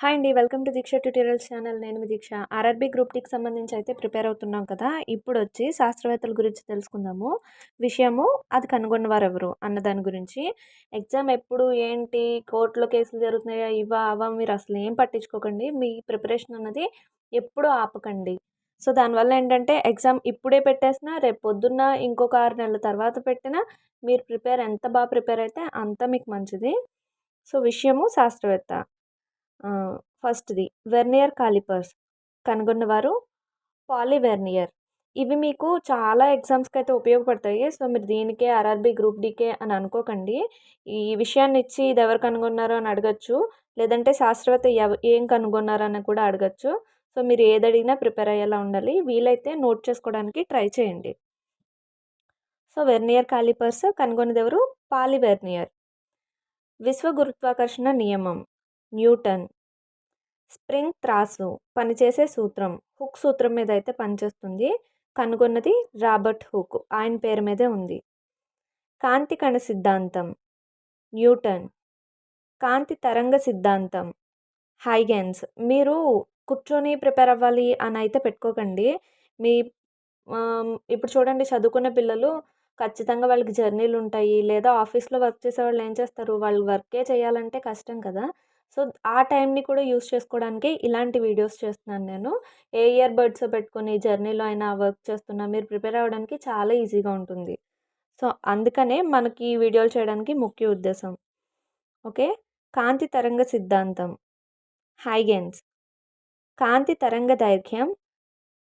Hi అండి. Welcome to Deeksha tutorials channel. నేను మీ దీక్ష. ఆర్ఆర్బీ గ్రూప్ టీకి సంబంధించి అయితే ప్రిపేర్ అవుతున్నాం కదా. ఇప్పుడు వచ్చి శాస్త్రవేత్తల గురించి తెలుసుకుందాము. విషయము అది కనుగొన్నవారు ఎవరు అన్న దాని గురించి. ఎగ్జామ్ ఎప్పుడు ఏంటి కోర్టులో కేసులు జరుగుతున్నాయా ఇవా అవా మీరు అసలు ఏం పట్టించుకోకండి. మీ ప్రిపరేషన్ అన్నది ఎప్పుడూ ఆపకండి. సో దానివల్ల ఏంటంటే ఎగ్జామ్ ఇప్పుడే పెట్టేసినా రేపు పొద్దున్న ఇంకొక ఆరు నెలల తర్వాత పెట్టినా మీరు ప్రిపేర్ ఎంత బాగా ప్రిపేర్ అయితే అంత మీకు మంచిది. సో విషయము శాస్త్రవేత్త. ఫస్ట్ది. Vernier callipers. కనుగొన్నవారు పాలివెర్నియర్ ఇవి మీకు చాలా ఎగ్జామ్స్కి అయితే ఉపయోగపడతాయి. సో మీరు దీనికే ఆర్ఆర్బీ గ్రూప్ డీకే అని అనుకోకండి. ఈ విషయాన్ని ఇచ్చి ఇది ఎవరు కనుగొన్నారో అని అడగచ్చు. లేదంటే శాస్త్రవేత్త ఎవ ఏం కనుగొన్నారని కూడా అడగచ్చు. సో మీరు ఏది అడిగినా ప్రిపేర్ అయ్యేలా ఉండాలి. వీలైతే నోట్ చేసుకోవడానికి ట్రై చేయండి. సో వెర్నియర్ కాలిపర్స్ కనుగొనేది ఎవరు పాలివెర్నియర్ విశ్వ గురుత్వాకర్షణ నియమం. న్యూటన్. స్ప్రింగ్ త్రాసు పనిచేసే సూత్రం. హుక్ సూత్రం మీద అయితే పనిచేస్తుంది. కనుగొన్నది రాబర్ట్ హుక్. ఆయన పేరు మీదే ఉంది. కాంతి కణ సిద్ధాంతం. న్యూటన్. కాంతి తరంగ సిద్ధాంతం. హైగెన్స్. మీరు కూర్చొని ప్రిపేర్ అవ్వాలి అని అయితే పెట్టుకోకండి. మీ ఇప్పుడు చూడండి చదువుకున్న పిల్లలు ఖచ్చితంగా వాళ్ళకి జర్నీలు ఉంటాయి లేదా ఆఫీస్లో వర్క్ చేసే వాళ్ళు ఏం చేస్తారు? వాళ్ళు వర్కే చేయాలంటే కష్టం కదా. సో ఆ టైంని కూడా యూస్ చేసుకోవడానికి ఇలాంటి వీడియోస్ చేస్తున్నాను నేను. ఏ ఇయర్ బడ్స్ పెట్టుకొని జర్నీలో అయినా వర్క్ చేస్తున్నా మీరు ప్రిపేర్ అవ్వడానికి చాలా ఈజీగా ఉంటుంది. సో అందుకనే మనకి ఈ వీడియోలు చేయడానికి ముఖ్య ఉద్దేశం. ఓకే? కాంతి తరంగ సిద్ధాంతం. హైగెన్స్ కాంతి తరంగ దైర్ఘ్యం.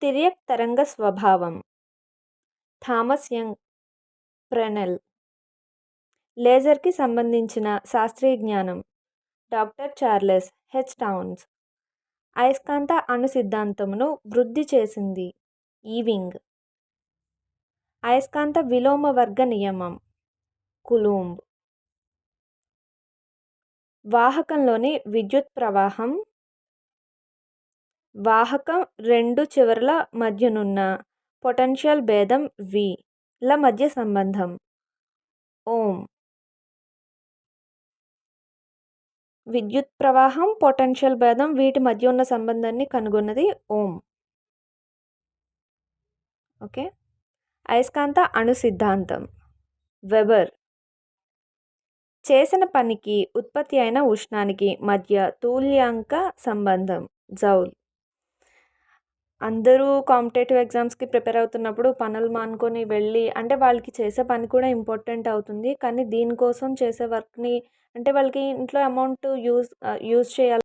తిరియక్ తరంగ స్వభావం. Thomas young. ప్రెనెల్ లేజర్కి సంబంధించిన శాస్త్రీయ జ్ఞానం. Doctor Charles H Townes. అయస్కాంత అణు సిద్ధాంతమును వృద్ధి చేసింది. ఈవింగ్. అయస్కాంత విలోమ వర్గ నియమం. కులూంబ్. వాహకంలోని విద్యుత్ ప్రవాహం. వాహకం రెండు చివరల మధ్యనున్న పొటెన్షియల్ భేదం వి. ల మధ్య సంబంధం. ఓం. విద్యుత్ ప్రవాహం పొటెన్షియల్ భేదం వీటి మధ్య ఉన్న సంబంధాన్ని కనుగొన్నది ఓం. ఓకే? అయస్కాంత అణు సిద్ధాంతం. వెబర్. చేసిన పనికి ఉత్పత్తి అయిన ఉష్ణానికి మధ్య తూల్యాంక సంబంధం. జౌల్. అందరూ కాంపిటేటివ్ ఎగ్జామ్స్కి ప్రిపేర్ అవుతున్నప్పుడు పనులు మానుకొని వెళ్ళి అంటే వాళ్ళకి చేసే పని కూడా ఇంపార్టెంట్ అవుతుంది. కానీ దీనికోసం చేసే వర్క్ని అంటే వాళ్ళకి ఇంట్లో అమౌంట్ యూజ్ యూజ్ చేయాలి